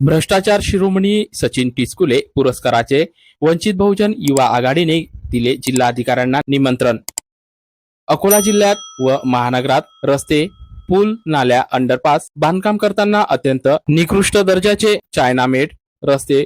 भ्रष्टाचार शिरोमणी सचिन टिचकुले पुरस्काराचे वंचित बहुजन युवा आघाडीने दिले जिल्हाधिकाऱ्यांना निमंत्रण. अकोला जिल्ह्यात व महानगरात रस्ते पूल नाल्या अंडरपास बांधकाम करताना अत्यंत निकृष्ट दर्जाचे चायनामेड रस्ते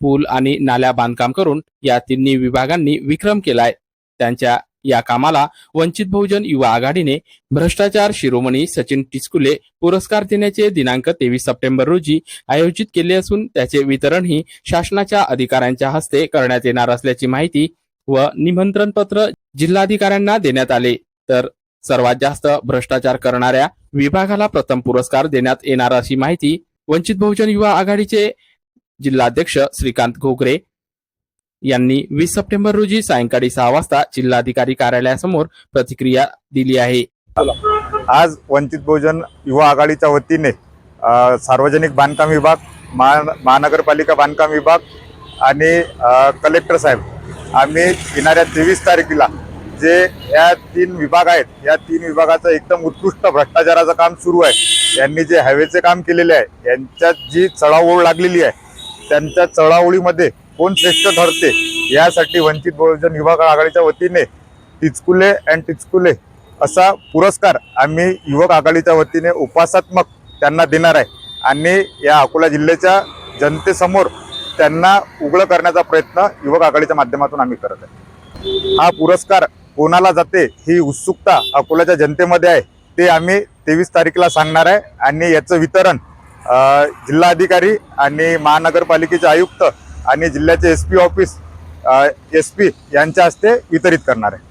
पूल आणि नाल्या बांधकाम करून या तिन्ही विभागांनी विक्रम केलाय. त्यांच्या या कामाला वंचित बहुजन युवा आघाडीने भ्रष्टाचार शिरोमणी सचिन टिचकुले पुरस्कार देण्याचे दिनांक तेवीस सप्टेंबर रोजी आयोजित केले असून त्याचे वितरणही शासनाच्या अधिकाऱ्यांच्या हस्ते करण्यात येणार असल्याची माहिती व निमंत्रण पत्र जिल्हाधिकाऱ्यांना देण्यात आले. तर सर्वात जास्त भ्रष्टाचार करणाऱ्या विभागाला प्रथम पुरस्कार देण्यात येणार अशी माहिती वंचित बहुजन युवा आघाडीचे जिल्हाध्यक्ष श्रीकांत घोगरे यांनी वीस सप्टेंबर रोजी सायंकाळी सहा वाजता जिल्हाधिकारी कार्यालयासमोर प्रतिक्रिया दिली आहे. आज वंचित बहुजन युवा आघाडीच्या वतीने सार्वजनिक बांधकाम विभाग महा महानगरपालिका बांधकाम विभाग आणि कलेक्टर साहेब आम्ही येणाऱ्या तेवीस तारखेला जे या तीन विभाग आहेत या तीन विभागाचं एकदम उत्कृष्ट भ्रष्टाचाराचं काम सुरू आहे. यांनी जे हायवेचे काम केलेले आहे यांच्यात जी चढाओढ लागलेली आहे त्यांच्या चढाओढीमध्ये कोण श्रेष्ठ ठरते? यासाठी वंचित बहुजन युवा आघाडीच्या वतीने टिचकुले अँड टिचकुले असा पुरस्कार आम्ही युवक आघाडीच्या वतीने उपासात्मक त्यांना देणार आहे. आणि या अकोला जिल्ह्याच्या जनतेसमोर त्यांना उघडं करण्याचा प्रयत्न युवक आघाडीच्या माध्यमातून आम्ही करत आहे. हा पुरस्कार कोणाला जाते ही उत्सुकता अकोल्याच्या जनतेमध्ये आहे. ते आम्ही तेवीस तारखेला सांगणार आहे. आणि याचं वितरण जिल्हाधिकारी आणि महानगरपालिकेचे आयुक्त आणि जिल्ह्याचे S P office S P यांच्या हस्ते वितरित करणार आहे.